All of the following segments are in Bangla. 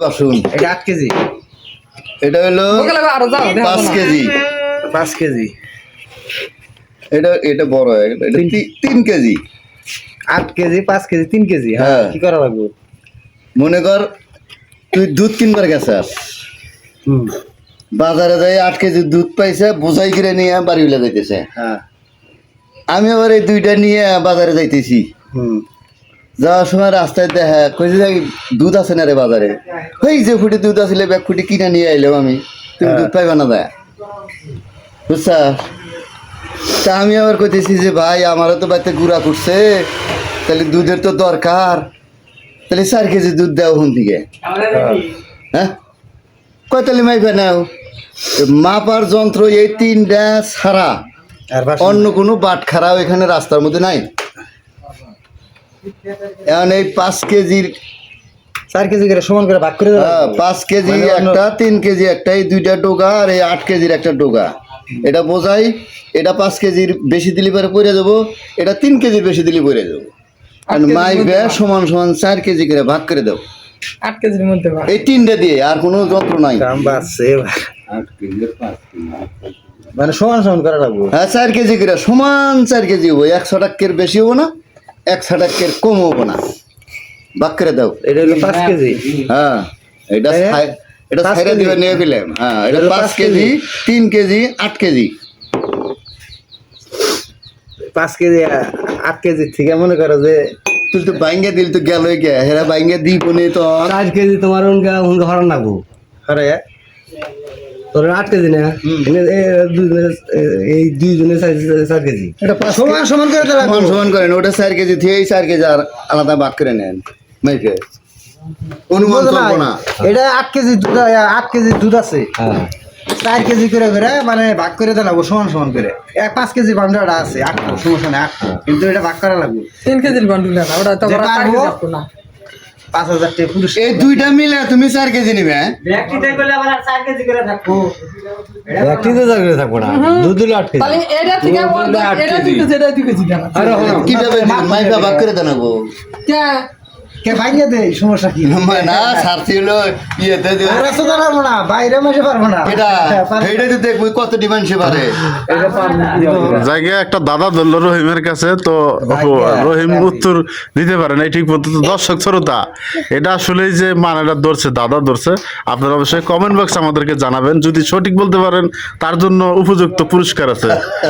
বাসন এটা আট কেজি। এটা হলো পাঁচ কেজি। পাঁচ কেজি। এটা এটা বড় এটা তিন কেজি। আট কেজি পাঁচ কেজি তিন কেজি হ্যাঁ হ্যাঁ। কি করা লাগবে? মনে কর তুই দুধ কিনবার গেছিস হুম। বাজারে যাই আট কেজি দুধ পাইছে বোঝাই কিনে নিয়ে বাড়ি উলে যাইতেছে। হ্যাঁ। আমি আবার এই দুইটা নিয়ে বাজারে যাইতেছি। হুম। যাওয়ার সময় রাস্তায় দেখা কইছে যে দুধ আছে না রে বাজারে? ওই যে ফুটে দুধ আসলে ব্যাগ ফুটে কিনে নিয়ে আইলাম আমি। তুমি দুধ পাইবা না দেয় বুঝছা? তা আমি আবার কইতেছি যে ভাই আমারও তো বাড়িতে গুড়া করছে তাহলে দুধের তো দরকার। তাহলে চার কেজি দুধ দেও হন থেকে। হ্যাঁ। কয় তাহলে মাইফা নাও? মাপার যন্ত্র এই তিনটা ছাড়া অন্য কোনো বাট খারাপ এখানে রাস্তার মধ্যে নাই। এখন এই পাঁচ কেজির চার কেজি করে সমান করে ভাগ করে হ্যাঁ, পাঁচ কেজি একটা তিন কেজি একটা এই দুইটা ডোগা আর এই আট কেজির একটা ডোগা। এটা বোঝাই এটা পাঁচ কেজির বেশি দিলে পরে পরে যাব এটা তিন কেজির বেশি দিলে পরে যাব আর মাই মধ্যে সমান সমান চার কেজি করে ভাগ করে দাও আট কেজির মধ্যে এই তিনটা দিয়ে আর কোনো যন্ত্র নাই। দাম বাড়ছে মানে সমান সমান করা লাগবে। হ্যাঁ চার কেজি করে সমান চার কেজি হব একশো টাকের বেশি হব না। একশো টাকের কম হব না। করে দাও। এটা হলো পাঁচ কেজি। হ্যাঁ এটা না? এটা ছাইরা দিবে নিয়ে গেলাম হ্যাঁ এটা পাঁচ কেজি তিন কেজি আট কেজি। পাঁচ কেজি আট কেজি থেকে মনে করো যে তুই তো বাইঙ্গে দিল তো গেল গে। হেরা বাইঙ্গে দিব নি তো। চার কেজি তোমার উনকা উনকা হরান লাগবো আরে তোর আট কেজি না? এই দুইজনে চার- চার কেজি। এটা সমান সমান করে সমান সমান করেন ওটা চার কেজি থেকে এই চার কেজি আর আলাদা ভাগ করে নেন মাইকে অনুমান করব না? না এটা আট কেজি দুধ আট কেজি দুধ আছে। হ্যাঁ। চার কেজি করে করে মানে ভাগ করে দেওয়া লাগবে সমান সমান করে। এক পাঁচ কেজি বান্ডাটা আছে আট সমস্যা নেই আট। কিন্তু এটা ভাগ করা লাগবে। তিন কেজির বান্ডুল ওটা তো পাঁচ হাজার টাকা পুরুষ এই দুইটা মিলে তুমি চার কেজি নিবে হ্যাঁ? একটি তো চার কেজি থাকব। না দুধ দিলে আট কেজি। তাহলে এটা থেকে দুধ ওর দিলে আট এটা কেজি। দুই এটা দুই কেজি আরে হ্যাঁ কীভাবে মাইফা ভাগ করে দেন গো কে সমস্যা কি? না সারছি হলো ইয়েতে ওরা তো পারব না বাইরে মাসে পারব না। এটা হ্যাঁ, পারব। এইটা তো দেখব কত ডিমান্ড সে পারে। জায়গায় একটা দাদা ধরলো রহিমের কাছে তো রহিম উত্তর দিতে পারে না ঠিক মতো তো দর্শক শ্রোতা এটা আসলে যে মানেটা ধরছে দাদা ধরছে আপনারা অবশ্যই কমেন্ট বক্স আমাদেরকে জানাবেন। যদি সঠিক বলতে পারেন তার জন্য উপযুক্ত পুরস্কার আছে।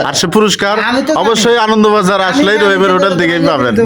আর সে পুরস্কার। অবশ্যই আনন্দবাজার আসলেই রহিমের হোটেল থেকেই পাবেন।